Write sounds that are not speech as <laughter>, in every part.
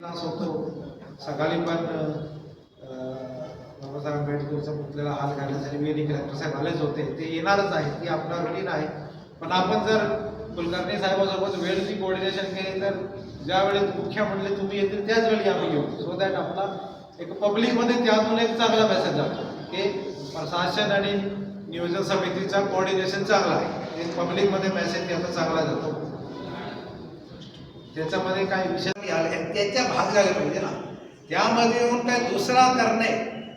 त्रास सकाळी पण बाबासाहेब आंबेडकरचा पुतलेला हात घालण्यासाठी मी कलेक्टर साहेब आलेच होते. ते येणारच आहे ती आपला रुटीन आहे. पण आपण जर कुलकर्णी साहेबासोबत वेळची कोऑर्डिनेशन केली तर ज्यावेळी मुख्य म्हणले तुम्ही येतील त्याच वेळी आम्ही येऊ. सो दॅट आपला एक पब्लिकमध्ये त्यातून एक चांगला मेसेज जातो की प्रशासन आणि नियोजन समितीचा कोऑर्डिनेशन चांगला आहे. एक पब्लिकमध्ये मेसेज त्याचा चांगला जातो. त्याच्यामध्ये काही विषय आले त्याच्या भाग झाले पाहिजे ना. त्यामध्ये येऊन काय दुसरा करणे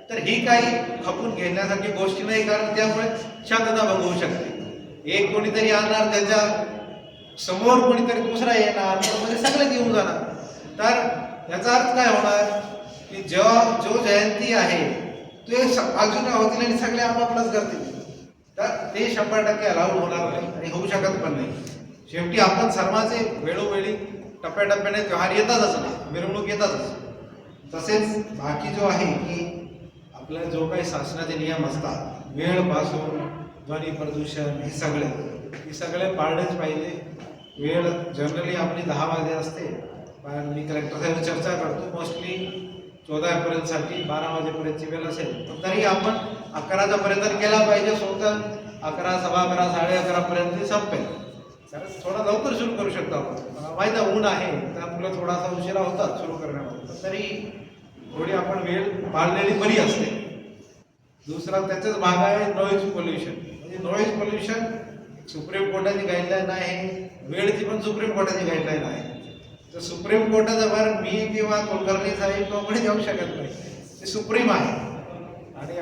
तर ही काही खपून घेण्यासारखी गोष्टी नाही कारण त्यामुळे शांतता भंग होऊ शकते. एक कोणीतरी आणणार त्याच्यासमोर कोणीतरी दुसरा येणार म्हणजे सगळं सगळेच येऊन जाणार. तर याचा अर्थ काय होणार की जेव्हा जो जयंती आहे ते अजून बाजूला होतील आणि सगळे आपापलाच करतील. तर ते शंभर टक्के अलाउड होणार नाही आणि होऊ शकत पण नाही. शेवटी आपण सर्वांचे वेळोवेळी टप्प्याटप्प्याने त्योहार येतातच ना मिरवणूक येतातच. तसेच बाकी जो आहे की आपला जो काही शासनाचे नियम असतात वेळपासून ध्वनी प्रदूषण हे सगळे हे सगळे पाळलेच पाहिजे. वेळ जनरली आपली दहा वाजे असते पण मी कलेक्टर साहेब चर्चा करतो. मोस्टली चौदापर्यंतसाठी बारा वाजेपर्यंतची वेळ असेल पण तरी आपण अकराचा पर्यंत केला पाहिजे. स्वतः अकरा सव्वा अकरा साडे अकरापर्यंत ते संपेल. थोडा लवकर सुरू करू शकतो आपण. मला माहीत आहे ऊन आहे त्यामुळे थोडासा उशिरा होतात सुरू करण्यामध्ये. तरी थोडी आपण वेळ पाळलेली बरी असते. दुसरा त्याचाच भाग आहे नॉईज पोल्युशन म्हणजे नॉईज पोल्युशन सुप्रीम कोर्टाची गाईडलाईन आहे वेळची पण सुप्रीम कोर्टाची गाईडलाईन आहे. तर सुप्रीम कोर्टाचा भार मी किंवा कुलकर्णी साहेब किंवा कोणी जाऊ शकत नाही. ते सुप्रीम आहे. आणि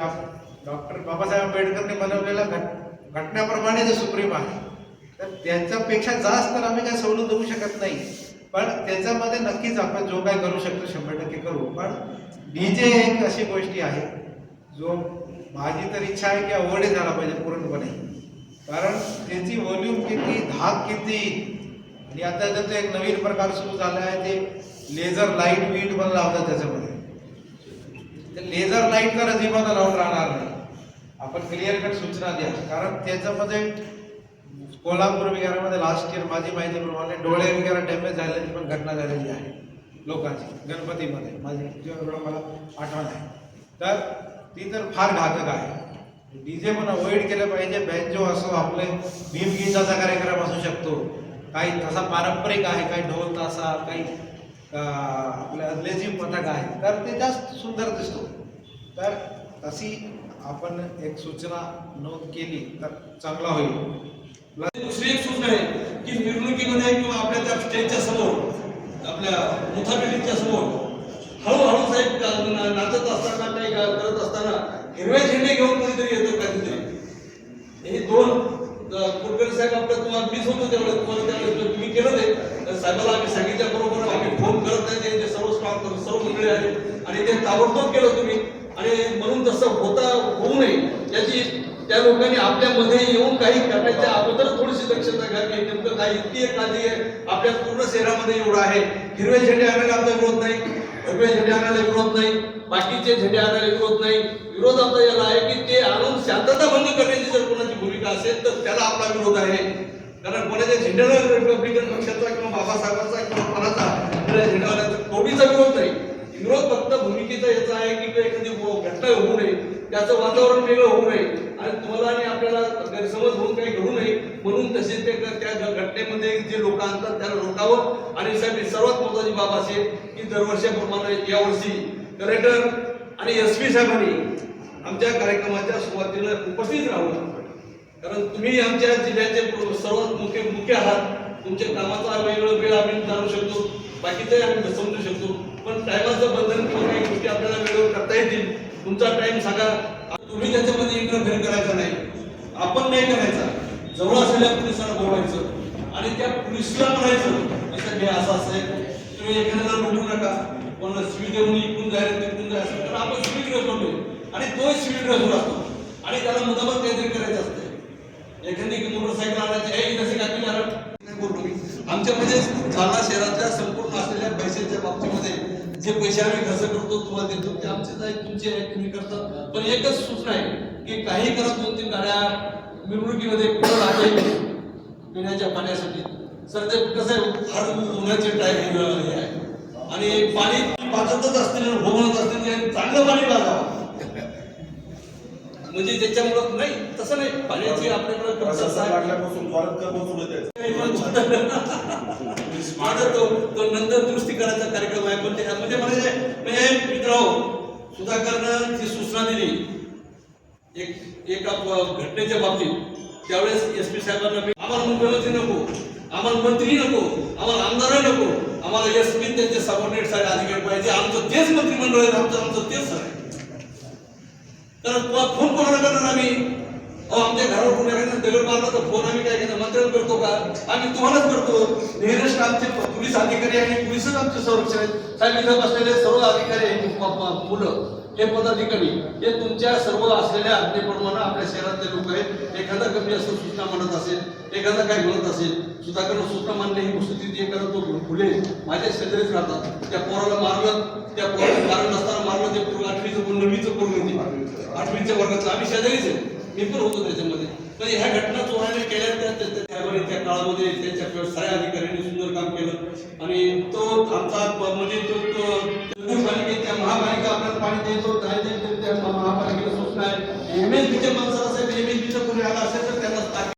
डॉक्टर बाबासाहेब आंबेडकरने बनवलेल्या घट घटनाप्रमाणे ते सुप्रीम आहे. तर त्यांच्यापेक्षा जास्त तर आम्ही काय सवलत देऊ शकत नाही. पण त्याच्यामध्ये नक्कीच आपण जो काय करू शकतो शंभर टक्के करू. पण डीजे एक अशी गोष्टी आहे जो माझी तर इच्छा आहे की अवघडे झाला पाहिजे पूर्णपणे. कारण त्याची व्हॉल्यूम किती धाक किती? आणि आता त्याचा एक नवीन प्रकार सुरू झाला आहे ते लेझर लाइट बीट पण लावतात त्याच्यामध्ये. तर लेझर लाइट तर अजिबात लावून राहणार नाही. आपण क्लिअर कट सूचना द्या. कारण त्याच्यामध्ये कोल्हापूर वगैरेमध्ये लास्ट इयर माझी माहितीप्रमाणे डोळे वगैरे डॅमेज झाल्याची पण घटना झालेली आहे. लोकांची गणपतीमध्ये. माझी एवढं मला आठवण आहे. तर ती तर फार घातक आहे. डीजे पण अवॉइड केलं पाहिजे. बँजो असो आपले भीमगीताचा कार्यक्रम असू शकतो. काही तसा पारंपरिक आहे काही ढोल तासा काही आपल्या लेझिम पथक आहे. तर ते जास्त सुंदर दिसतो. तर अशी आपण एक सूचना नोंद केली तर चांगला होईल. दुसरी एक सूचना आहे की मिरवणुकीमध्ये किंवा आपल्या त्या स्टेजच्या समोर आपल्या मुथा समोर हळूहळू साहेब नाचत असताना काही करत असताना हिरवे झेंडे घेऊन कोणीतरी येतो कधीतरी हे दोन कुलकर्णी साहेब आपल्या तुम्हाला मिस होतो त्यावेळेस तुम्हाला त्यावेळेस तुम्ही केलं ते तर साहेबाला आम्ही सांगितल्याबरोबर आम्ही फोन करत नाही त्यांचे सर्व स्टॉक सर्व मंडळी आले. आणि ते ताबडतोब केलं तुम्ही. आणि म्हणून तसं होता होऊ नये याची त्या लोकांनी आपल्यामध्ये येऊन काही करण्याच्या अगोदर थोडीशी दक्षता घ्यावी. नेमकं काय इतकी एक काळजी आहे. आपल्या पूर्ण शहरामध्ये एवढं आहे. हिरवे झेंडे आणायला आमचा विरोध नाही. हिरवे झेंडे आणायला विरोध नाही. बाकीचे झेंडे आणायला विरोध नाही. विरोध आमचा याला आहे की ते आणून शांतता भंग करण्याची जर कोणाची भूमिका असेल तर त्याला आपला विरोध आहे. कारण कोणाच्या झेंड्याला रिपब्लिकन पक्षाचा किंवा बाबासाहेबांचा किंवा कोणाचा झेंडावाला कोणीचा विरोध नाही. विरोध फक्त भूमिकेचा याचा आहे की एखादी घटना होऊ नये. त्याचं वातावरण वेगळं होऊ नये. आणि तुम्हाला आणि आपल्याला गैरसमज होऊन काही घडू नये म्हणून तसे ते त्या घटनेमध्ये जे लोक आणतात त्याला रोखावं आणि साहेब सर्वात महत्वाची बाब असेल की दरवर्षाप्रमाणे यावर्षी कलेक्टर आणि एस पी साहेबांनी आमच्या कार्यक्रमाच्या सुरुवातीला उपस्थित राहून कारण तुम्ही आमच्या जिल्ह्याचे सर्वात मुख्य मुख्य आहात. तुमच्या कामाचा वेगवेगळा वेळ आम्ही जाणू शकतो. बाकीचंही आम्ही समजू शकतो. पण टायमाचं बंधन किंवा काही गोष्टी आपल्याला वेळेवर करता येतील. तुमचा टाइम सांगा. तुम्ही त्याच्यामध्ये इंटरफेअर करायचा नाही. आपण नाही करायचा. जवळ असलेल्या पोलिसांना बोलायचं आणि त्या पोलिसला म्हणायचं की हे असं असेल तुम्ही एखाद्याला लुटू नका. कोणाला सिव्हिल देऊन इकडून जायला तिकडून जायचं तर आपण सिव्हिल ड्रेस बनवले आणि तो सिव्हिल ड्रेसवर असतो. आणि त्याला मुदाबत काहीतरी करायचं असते. एखादी मोटरसायकल आणायची आहे तसे काय नाही बोललो मी आमच्यामध्ये जालना शहरातल्या संपूर्ण जे पैसे आम्ही खर्च करतो तुम्हाला देतो. ते आमचेच आहेत तुमचे आहेत तुम्ही करता पण एकच सूचना आहे की काही करत दोन तीन गाड्या मिरवणुकीमध्ये कुठं आहे पिण्याच्या पाण्यासाठी. सर ते कसं आहे फार उन्हाचे टाईम आहे. आणि पाणी पाजतच असतील हो म्हणत असतील चांगलं पाणी पाजावं. म्हणजे त्याच्यामुळं नाही तसं नाही. पाण्याची आपल्याकडे <laughs> माझा तो तो नंतर दुरुस्ती करायचा कार्यक्रम आहे पण त्याच्यामध्ये म्हणजे म्हणजे मित्र सुधाकरनं जी सूचना दिली एक एका घटनेच्या बाबतीत त्यावेळेस एस पी साहेबांना आम्हाला मुख्यमंत्री नको आम्हाला मंत्री नको आम्हाला आमदारही नको आम्हाला एस पी त्यांचे सबॉर्डिनेट सारे अधिकारी पाहिजे आमचं तेच मंत्रिमंडळ आहे आमचं आमचं तेच सर आहे. तर फोन कोणाला करणार आम्ही अहो आमच्या घरावर मारला तर फोन आम्ही काय केलं? मंत्र्याला करतो का? आम्ही तुम्हालाच करतो निरस्ट आमचे पोलीस अधिकारी आणि पोलीसच आमचे संरक्षण आहेत. साहेब इथं बसलेले सर्व अधिकारी आहेत, मुलं हे पदाधिकारी हे तुमच्या सर्व असलेल्या आज्ञेप्रमाणे आपल्या शहरातले लोक आहेत. एखादा कमी असं सूचना म्हणत असेल एखादा काय म्हणत असेल सुधाकरण सूचना मानणे ही गोष्टी एखादा तो फुले माझ्या शेजारीच राहतात. त्या पोराला मारलं त्या पोराला कारण नसताना मारलं ते पूर्ण आठवीचं पूर्ण नववीचं पूर्ण होती. आठवीच्या वर्गाचं आम्ही शेजारीच आहे. मी पण होतो त्याच्यामध्ये. पण ह्या घटना चोराने केल्या त्या त्या- काळामध्ये त्यांच्या साऱ्या अधिकाऱ्यांनी सुंदर काम केलं. आणि तो आमचा म्हणजे तो महापालिका आपल्याला पाणी देतो काय देतो त्या महापालिकेला सूचना आहे. M S